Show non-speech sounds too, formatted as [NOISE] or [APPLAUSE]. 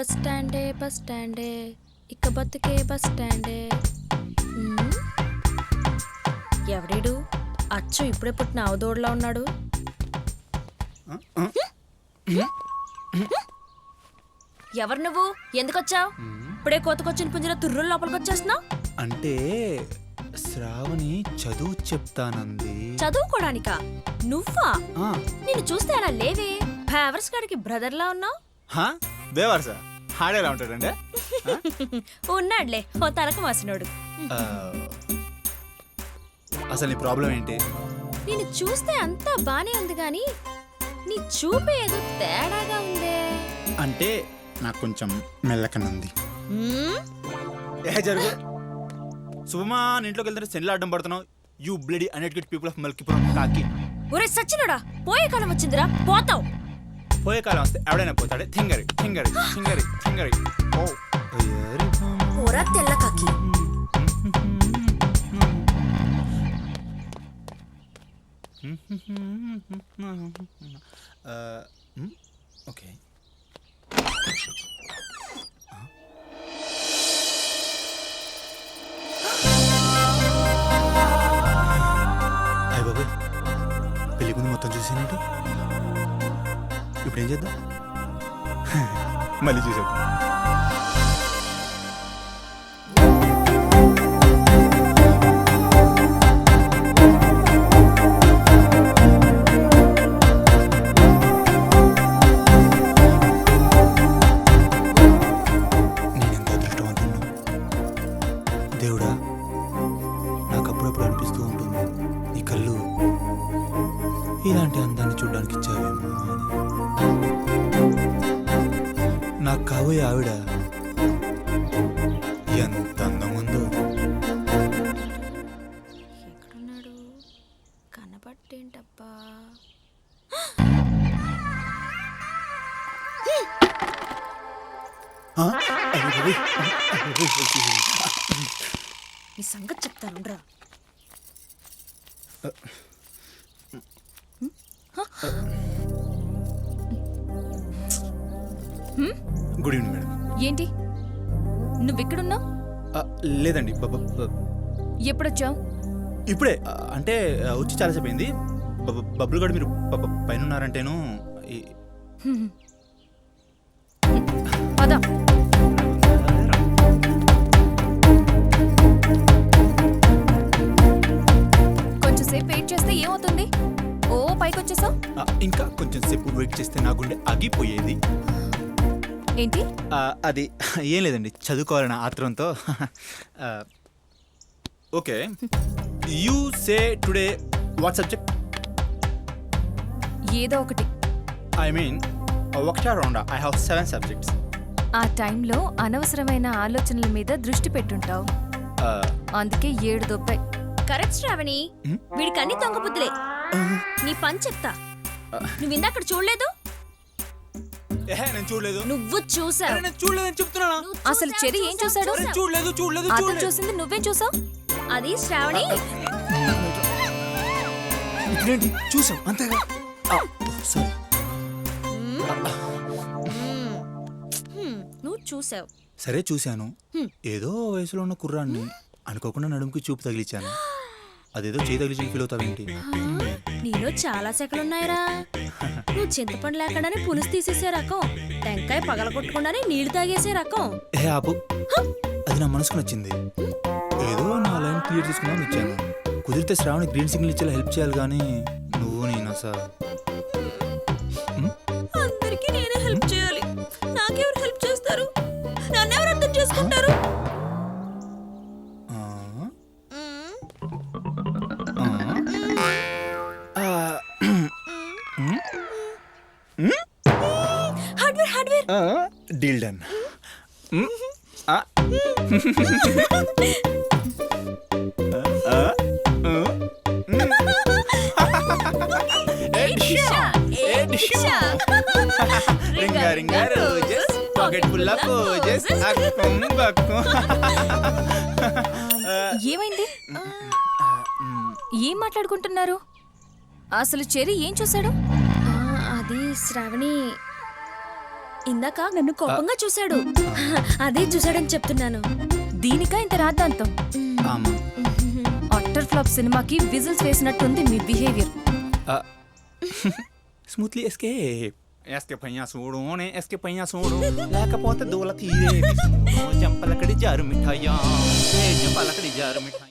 Bus స్టాండే bus స్టాండే. ఇక్క బతుకే bus స్టాండే. ఎవడీడు? అచ్చు ఇప్పుడే పుట్టిన అవదోడులా ఉన్నాడు. ఎవరు నువ్వు? ఎందుకు వచ్చావు ఇప్పుడే కోతకొచ్చిన పుంజర తుర్రుల లోపలికి వచ్చేస్తున్నావు? అంటే శ్రావణి చదువు చెప్తానంది. చదువుకోడానికా? నువ్వా? నిన్ను చూస్తే అలా లేవే. ఫేవర్స్ గారికి బ్రదర్లా ఉన్నావు? బేవర్సా హాడేలా ఉంటాడంటే ఉన్నాడులే ఓ తలకు మాసినోడు. అసలు నీ ప్రాబ్లం ఏంటి? నేను చూస్తే అంతా బానే ఉంది గాని నీ చూపే ఏదో తేడాగా ఉందే. అంటే నాకు కొంచెం మెల్లకనుంది? ఏ జరుగు. నీ ఇంట్లోకి వెళ్తే సెన్లు అడ్డం పడుతున్నావు. You bloody uneducated people of Malkipuram కాకి. ఒరే సచ్చినోడా పోయే కాలం వచ్చిందిరా పోతావు. పోయే కాలం వస్తే ఎవడైనా పోతాడే? థింగరి థింగరి థింగరి థింగరి. ఓ. పోరా తెల్ల కాకి. ఓకే. అయ్య బాబాయ్ పెళ్ళి ముందు మొత్తం చూసేనట్టు ఇప్పుడు ఏం చేద్దాం? [LAUGHS] మళ్ళీ చూసేద్దాం. ఇలాంటి అందాన్ని చూడడానికి ఇచ్చావేమో అని. నాకు కాబోయే ఆవిడ ఎంత అందం ఉందో ఎక్కడున్నాడు బాబోయ్. నీ సంగతి చెప్తాను రా గుడ్ ఈవినింగ్ మేడం. ఏంటి? నువ్వెక్కడున్నావు? ఆ, లేదండి ఎప్పుడొచ్చావు? ఇప్పుడే అంటే వచ్చి చాలాసేపు అయింది. బ- బ- బబ్బులు కూడా మీరు పైన ఉన్నారంటేను పద. ఇంకా కొంచెం సేపు వెయిట్ చేస్తే నా గుండె ఆగిపోయేది ఏంటి? ఆ, అది ఏం లేదండి చదువుకోవాలన్న ఆత్రంతో. Okay. You say today what subject ఏదో ఒకటి. ఐ మీన్ ఒకటా రౌండా? ఐ హావ్ సెవెన్ సబ్జెక్ట్స్ ఆ టైంలో అనవసరమైన ఆలోచనల మీద దృష్టి పెట్టుంటావు. అందుకే ఏడు దొబ్బాయి కరెక్ట్ శ్రావణి హ్మ్? వీడికి అన్ని దొంగ బుద్ధులే. నీ పని చెప్తా. నువ్వు ఇందాక చూడలేదు? నేను చూడలేదు. నువ్వు చూసావు. నేను చూడలేదని చెప్తున్నాను? అసలు చెరి ఏం చూసాడు? చూడలేదు చూడలేదు అతను చూసింది నువ్వేం చూసావు? అది శ్రావణి. ఇప్పుడేంటి చూసాం అంతేగా? సారీ. హ్మ్, నువ్వు చూసావు. సరే చూశాను. ఏదో వయసులో ఉన్న కుర్రాన్ని అనుకోకుండా నడుముకి చూపు తగిలించాను అదేదో చేయి తగిలించి ఫీల్ అవుతావేంటి? నీలో చాలా సెకలున్నాయిరా. నువ్వు చింతపండు లేకుండానే పులుసు తీసేసే రకం టెంకాయ పగలగొట్టకుండానే నీళ్ళు తాగేసే రకం. ఏ ఆపు అది నా మనసుకు నచ్చింది. ఏదో నా లైన్ క్లియర్ చేసుకుందామని వచ్చాను. కుదిరితే శ్రావణి గ్రీన్ సిగ్నల్ ఇచ్చేలా హెల్ప్ చేయాలి కానీ నువ్వు నేను సార్. అందరికీ నేనే హెల్ప్ చేయాలి. నాకెవరు హెల్ప్ చేస్తారు? నన్నెవరు అర్థం చేసుకుంటారు? Deal done ringa ringa roses. Pocket full of roses. అక్కం బక్కం. ఏమైంది? ఏం మాట్లాడుకుంటున్నారు? అసలు చెరి ఏం చూశాడు? అది శ్రావణి ఇందాక నన్ను కోపంగా చూశాడు. అదే చూశాడని చెప్తున్నాను. దీనికా ఇంత రాద్దాంతం అట్టర్ ఫ్లాప్ సినిమాకి విజిల్స్ వేసినట్టుంది మీ బిహేవియర్. Smoothly escape. ఎస్కేప్ అయ్యా చూడు నే ఎస్కేప్ అయ్యా చూడు లేకపోతే దూల తీరే జంపలకడి జారు మిఠాయా. జంపలకడి జారు మిఠాయి.